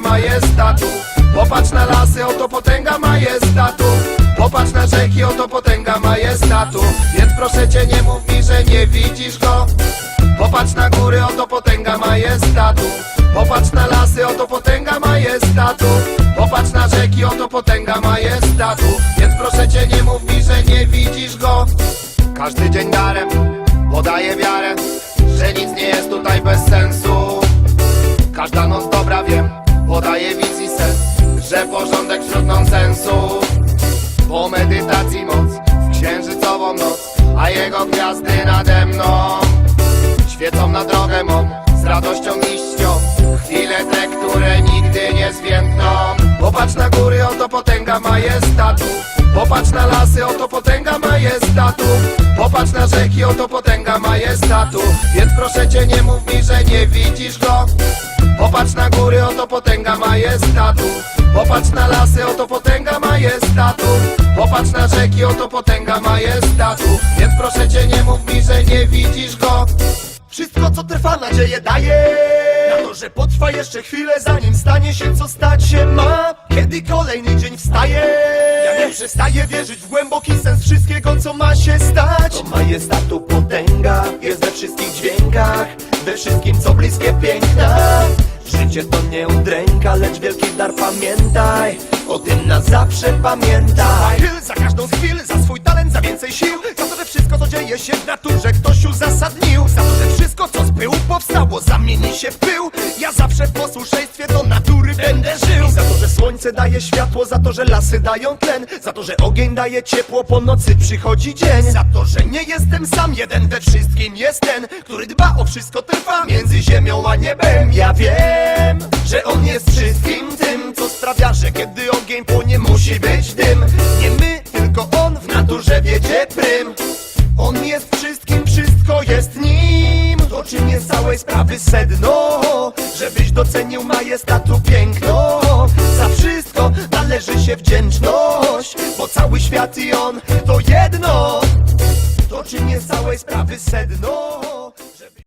majestatu. Popatrz na lasy, oto potęga majestatu. Popatrz na rzeki, oto potęga majestatu. Więc proszę cię nie mów mi, że nie widzisz go. Popatrz na góry, oto potęga majestatu. Popatrz na lasy, oto potęga majestatu. Popatrz na rzeki, oto potęga majestatu. Więc proszę cię nie mów mi, że nie widzisz go. Każdy dzień darem podaje wiarę Że porządek wśród nonsensu. Po medytacji moc, w księżycową noc A jego gwiazdy nade mną. Świecą na drogę mą, z radością i czcią Chwile te, które nigdy nie zwiędną Popatrz na góry, oto potęga majestatu. Popatrz na lasy, oto potęga majestatu. Popatrz na rzeki, oto potęga majestatu. Więc proszę cię nie mów mi, że nie widzisz go. Popatrz na góry, oto potęga majestatu Popatrz na lasy, oto potęga majestatu Popatrz na rzeki, oto potęga majestatu Więc proszę cię nie mów mi, że nie widzisz go. Wszystko co trwa nadzieję daje. Na to, że potrwa jeszcze chwilę zanim stanie się co stać się ma. Kiedy kolejny dzień wstaje. Ja nie przestaję wierzyć w głęboki sens wszystkiego co ma się stać. To majestatu potęga jest we wszystkich dźwiękach We wszystkim co bliskie piękna. Życie to nie udręka, lecz wielki dar pamiętaj O tym na zawsze pamiętaj. Za każdą z chwil, za swój talent, za więcej sił. Za to, że wszystko co dzieje się w naturze ktoś uzasadnił. Za to, że wszystko co z pyłu powstało zamieni się w pył. Ja zawsze w posłuszeństwie do natury będę żył. Za to, że słońce daje światło, za to, że lasy dają tlen. Za to, że ogień daje ciepło, po nocy przychodzi dzień. Za to, że nie jestem sam jeden, we wszystkim jest ten Który dba o wszystko, trwa między ziemią a niebem. Ja wiem, że on jest wszystkim tym, sprawia, że kiedy ogień płonie musi być dym Nie my, tylko on w naturze wiedzie prym. On jest wszystkim, wszystko jest nim. To czym całej sprawy sedno Żebyś docenił majestatu piękno? Za wszystko należy się wdzięczność Bo cały świat i on to jedno. To czym całej sprawy sedno